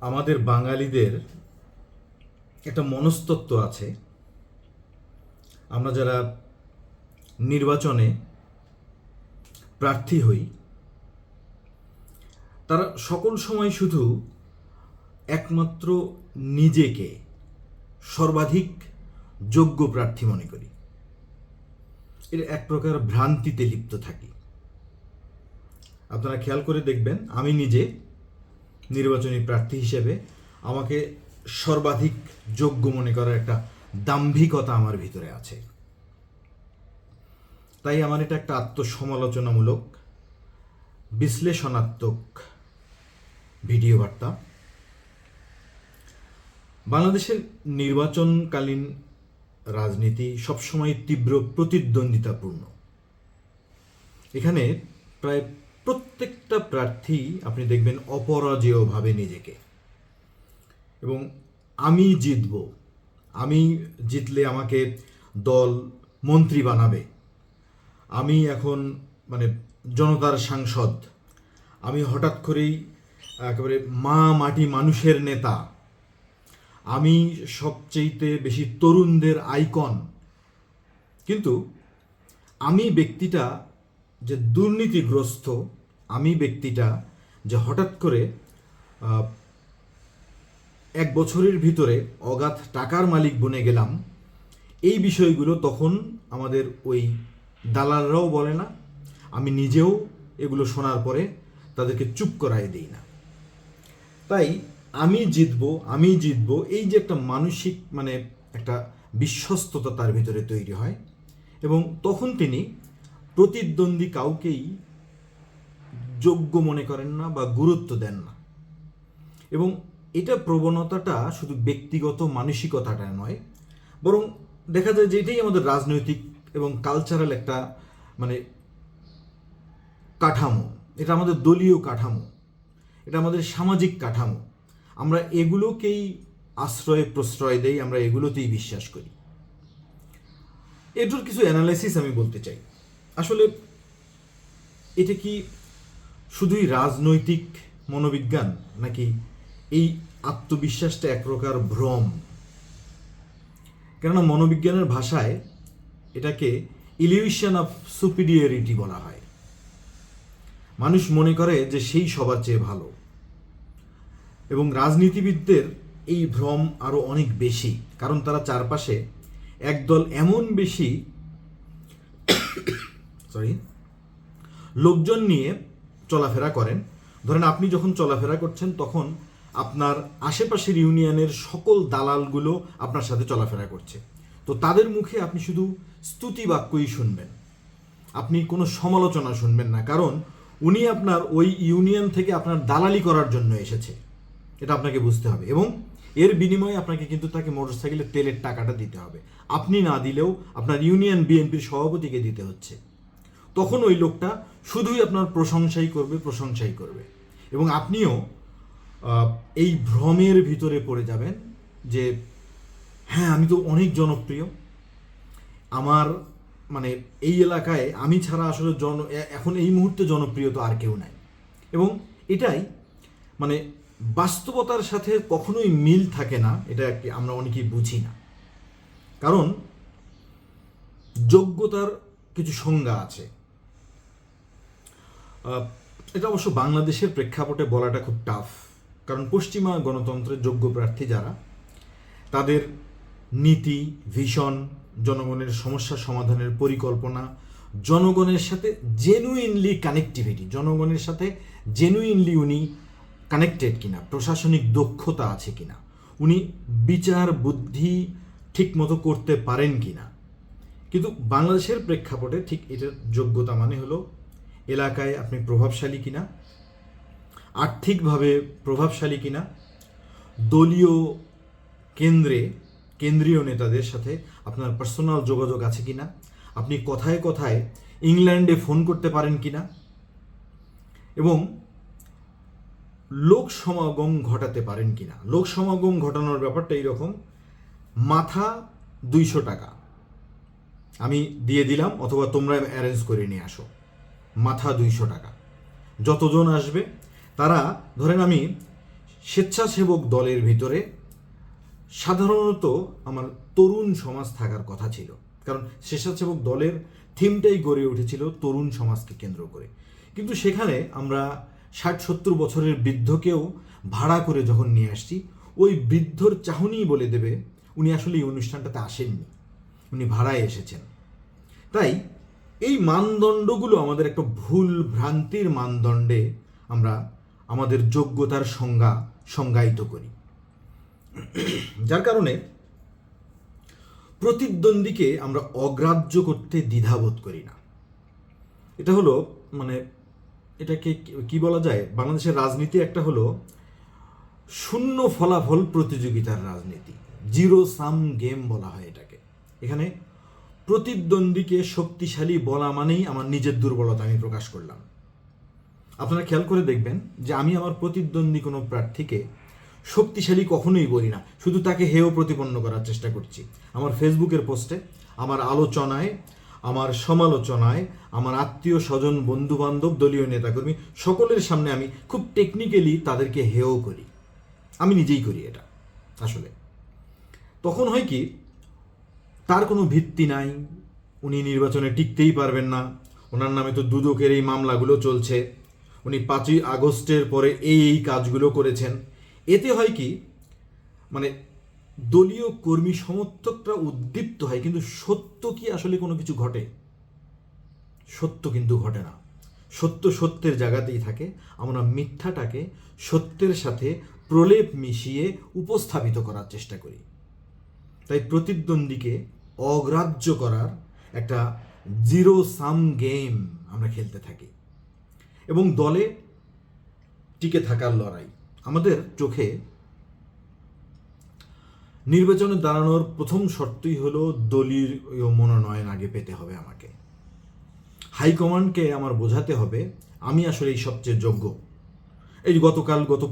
আমাদের বাঙালিদের একটা মনস্তত্ত্ব আছে। আমরা যারা নির্বাচনে প্রার্থী হই, তারা সকল সময় শুধু একমাত্র নিজেকে সর্বাধিক যোগ্য প্রার্থী মনে করি। এর এক প্রকার ভ্রান্তিতে লিপ্ত থাকি। আপনারা খেয়াল করে দেখবেন, আমি নিজে নির্বাচনী প্রার্থী হিসেবে আমাকে সর্বাধিক যোগ্য মনে করার একটা দাম্ভিকতা আমার ভিতরে আছে। তাই আমার এটা একটা আত্মসমালোচনামূলক, বিশ্লেষণাত্মক ভিডিও বার্তা। বাংলাদেশের নির্বাচনকালীন রাজনীতি সবসময় তীব্র প্রতিদ্বন্দ্বিতাপূর্ণ। এখানে প্রায় প্রত্যেকটা প্রার্থী আপনি দেখবেন অপরাজেয়ভাবে নিজেকে। এবং আমি জিতব। আমি জিতলে আমাকে দল, মন্ত্রী বানাবে। আমি এখন মানে জনতার সাংসদ। আমি হঠাৎ করেই একেবারে মা মাটি মানুষের নেতা। আমি সবচেয়েতে বেশি তরুণদের আইকন। কিন্তু আমি ব্যক্তিটা যে দুর্নীতিগ্রস্ত আমি ব্যক্তিটা যে হঠাৎ করে এক বছরের ভিতরে অগাধ টাকার মালিক বনে গেলাম, এই বিষয়গুলো তখন আমাদের ওই দালালরাও বলে না, আমি নিজেও এগুলো শোনার পরে তাদেরকে চুপ করাই দিই না। তাই আমি জিতব আমি জিতব, এই যে একটা মানসিক মানে একটা বিশ্বস্ততা তার ভিতরে তৈরি হয় এবং তখন তিনি প্রতিদ্বন্দ্বী কাউকেই যোগ্য মনে করেন না বা গুরুত্ব দেন না। এবং এটা প্রবণতাটা শুধু ব্যক্তিগত মানসিকতাটা নয়, বরং দেখা যায় যে এটাই আমাদের রাজনৈতিক এবং কালচারাল একটা মানে কাঠামো। এটা আমাদের দলীয় কাঠামো। এটা আমাদের সামাজিক কাঠামো। আমরা এগুলোকেই আশ্রয়, প্রশ্রয় দেই, আমরা এগুলোতেই বিশ্বাস করি। এটার কিছু অ্যানালাইসিস আমি বলতে চাই। আসলে এটা কি শুধুই রাজনৈতিক মনোবিজ্ঞান নাকি এই আত্মবিশ্বাসটা এক প্রকার ভ্রম? কেননা মনোবিজ্ঞানের ভাষায় এটাকে ইলিউশন অফ সুপিরিয়রিটি বলা হয়। মানুষ মনে করে যে সেই সবার চেয়ে ভালো। এবং রাজনীতিবিদদের এই ভ্রম আরও অনেক বেশি, কারণ তারা চারপাশে একদল এমন বেশি সরি লোকজন নিয়ে চলাফেরা করেন। ধরেন আপনি যখন চলাফেরা করছেন, তখন আপনার আশেপাশের ইউনিয়নের সকল দালালগুলো আপনার সাথে চলাফেরা করছে। তো তাদের মুখে আপনি শুধু স্তুতি বাক্যই শুনবেন। আপনি কোনো সমালোচনা শুনবেন না, কারণ উনি আপনার ওই ইউনিয়ন থেকে আপনার দালালি করার জন্য এসেছে। এটা আপনাকে বুঝতে হবে এবং এর বিনিময়ে আপনাকে কিন্তু তাকে মোটরসাইকেলের তেলের টাকাটা দিতে হবে। আপনি না দিলেও আপনার ইউনিয়ন বিএনপির সভাপতিকে দিতে হচ্ছে। তখন ওই লোকটা শুধুই আপনার প্রশংসাই করবে প্রশংসাই করবে। এবং আপনিও এই ভ্রমের ভিতরে পড়ে যাবেন যে হ্যাঁ আমি তো অনেক জনপ্রিয়। আমার মানে এই এলাকায় আমি ছাড়া আসলে জন এখন এই মুহূর্তে জনপ্রিয় তো আর কেউ নাই। এবং এটাই মানে বাস্তবতার সাথে কখনোই মিল থাকে না, এটা আমরা অনেকেই বুঝি না। কারণ, যোগ্যতার কিছু সংজ্ঞা আছে। এটা অবশ্য বাংলাদেশের প্রেক্ষাপটে বলাটা খুব টাফ কারণ পশ্চিমা গণতন্ত্রের যোগ্য প্রার্থী যারা, তাদের নীতি ভিশন জনগণের সমস্যা সমাধানের পরিকল্পনা, জনগণের সাথে জেনুইনলি কানেক্টিভিটি জনগণের সাথে জেনুইনলি উনি কানেক্টেড কিনা, প্রশাসনিক দক্ষতা আছে কিনা, উনি বিচার বুদ্ধি ঠিকমতো করতে পারেন কিনা। কিন্তু বাংলাদেশের প্রেক্ষাপটে ঠিক এটার যোগ্যতা মানে হলো এলাকায় আপনি প্রভাবশালী কিনা, আর্থিকভাবে প্রভাবশালী কিনা, দলীয় কেন্দ্রে, কেন্দ্রীয় নেতাদের সাথে আপনার পার্সোনাল যোগাযোগ আছে কিনা, আপনি কথায় কথায় ইংল্যান্ডে ফোন করতে পারেন কিনা এবং লোক সমাগম ঘটাতে পারেন কিনা। লোক সমাগম ঘটানোর ব্যাপারটা এইরকম, মাথা দুইশো টাকা। আমি দিয়ে দিলাম, অথবা তোমরা অ্যারেঞ্জ করে নিয়ে আসো। মাথা দুইশো টাকা। যতজন আসবে, তারা, ধরেন আমি স্বেচ্ছাসেবক দলের ভিতরে, সাধারণত আমার তরুণ সমাজ থাকার কথা ছিল। কারণ স্বেচ্ছাসেবক দলের থিমটাই গড়ে উঠেছিল তরুণ সমাজকে কেন্দ্র করে। কিন্তু সেখানে আমরা ষাট সত্তর বছরের বৃদ্ধকেও ভাড়া করে যখন নিয়ে আসছি, ওই বৃদ্ধর চাহনি বলে দেবে, উনি আসলে এই অনুষ্ঠানটাতে আসেননি। উনি ভাড়ায় এসেছেন। তাই এই মানদণ্ডগুলো আমাদের একটা ভুল ভ্রান্তির মানদণ্ডে আমরা আমাদের যোগ্যতার সংজ্ঞা সংজ্ঞায়িত করি। যার কারণে প্রতিদ্বন্দ্বীকে আমরা অগ্রাহ্য করতে দ্বিধাবোধ করি না। এটা হলো মানে এটাকে কি- বলা যায়? বাংলাদেশের রাজনীতি একটা হলো শূন্য ফলাফল প্রতিযোগিতার রাজনীতি। জিরো সাম গেম বলা হয় এটাকে। এখানে প্রতিদ্বন্দ্বীকে শক্তিশালী বলা মানেই আমার নিজের দুর্বলতা আমি প্রকাশ করলাম। আপনারা খেয়াল করে দেখবেন যে আমি আমার প্রতিদ্বন্দ্বী কোনো প্রার্থীকে শক্তিশালী কখনোই বলি না, শুধু তাকে হেয় প্রতিপন্ন করার চেষ্টা করছি। আমার ফেসবুকের পোস্টে, আমার আলোচনায়, আমার সমালোচনায়, আমার আত্মীয় স্বজন বন্ধু বান্ধব দলীয় নেতাকর্মী, সকলের সামনে আমি খুব টেকনিক্যালি তাদেরকে হেয় করি। আমি নিজেই করি এটা, আসলে। তখন হয় কি তার কোনো ভিত্তি নাই। উনি নির্বাচনে টিকতেই পারবেন না। ওনার নামে তো দুদকের এই মামলাগুলো চলছে। উনি পাঁচই আগস্টের পরে এই এই কাজগুলো করেছেন। এতে হয় কি মানে দলীয় কর্মী সমর্থকরা উদ্দীপ্ত হয়, কিন্তু সত্য কি আসলে কোনো কিছু ঘটে? সত্য কিন্তু ঘটে না। সত্য সত্যের জায়গাতেই থাকে। আমরা মিথ্যাটাকে সত্যের সাথে প্রলেপ মিশিয়ে উপস্থাপিত করার চেষ্টা করি। তাই প্রতিদ্বন্দ্বীকে অগ্রাহ্য করার একটা জিরো সাম গেম আমরা খেলতে থাকি। এবং দলে টিকে থাকার লড়াই আমাদের চোখে নির্বাচনে দাঁড়ানোর প্রথম শর্তই হলো দলীয় মনোনয়ন আগে পেতে হবে আমাকে। হাইকমান্ডকে আমার বোঝাতে হবে, আমি আসলে এই সবচেয়ে যোগ্য। এই গতকাল, গত